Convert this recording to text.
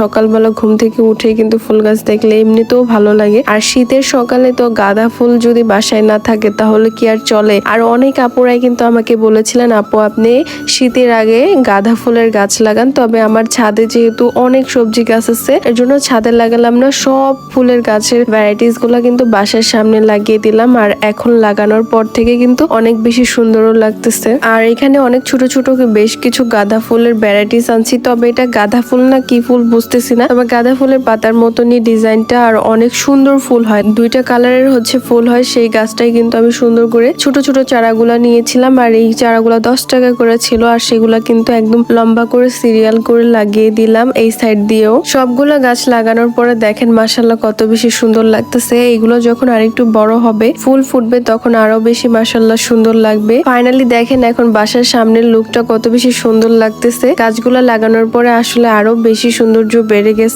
সকালবেলা ঘুম থেকে উঠে কিন্তু ফুল গাছ দেখলে এমনিতেও ভালো লাগে। আর শীতের সকালে তো গাঁদা ফুল যদি বাসায় না থাকে তাহলে কি আর চলে? আর অনেক আপুরাই কিন্তু আমাকে বলেছিলেন, আপু, আপনি শীতের আগে গাঁদা ফুলের গাছ লাগান। তবে আমার ছাদে যেহেতু অনেক সবজি গাছ আছে এর জন্য ছাদে লাগালাম না, সব ফুলের গাছের ভ্যারাইটিসগুলা কিন্তু বাসার সামনে লাগিয়ে দিলাম। আর এখন লাগানোর পর থেকে কিন্তু অনেক বেশি সুন্দরও লাগতেছে। আর এখানে অনেক ছোট ছোট বেশ কিছু গাঁদা ফুলের ভ্যারাইটিস আনছি। তবে এটা গাঁদা ফুল না কি ফুল বুঝতেছি না। তবে গাঁদা ফুলের পাতার মতনই ডিজাইনটা আর অনেক সুন্দর ফুল হয়। দুইটা কালারের হচ্ছে ফুল হয়, সেই গাছটাই কিন্তু আমি সুন্দর করে ছোট ছোট চারাগুলা নিয়েছিলাম আর এই চারাগুলা দশ টাকা করে ছিল আর সেগুলা কিন্তু একদম লম্বা করে সিরিয়াল করে লাগিয়ে দিলাম এই সাইড দিয়েও। সবগুলা গাছ লাগানোর পরে দেখেন মাসাল্লাহ কত বেশি সুন্দর লাগতেছে। এগুলো যখন আরেকটু বড় হবে, ফুল ফুটবে তখন আরও বেশি মাসাল্লাহ সুন্দর লাগবে। ফাইনালি দেখেন এখন বাসার সামনের লুকটা কত বেশি সুন্দর লাগতেছে। গাছগুলা লাগানোর পরে আসলে আরও বেশি সৌন্দর্য বেড়ে গেছে।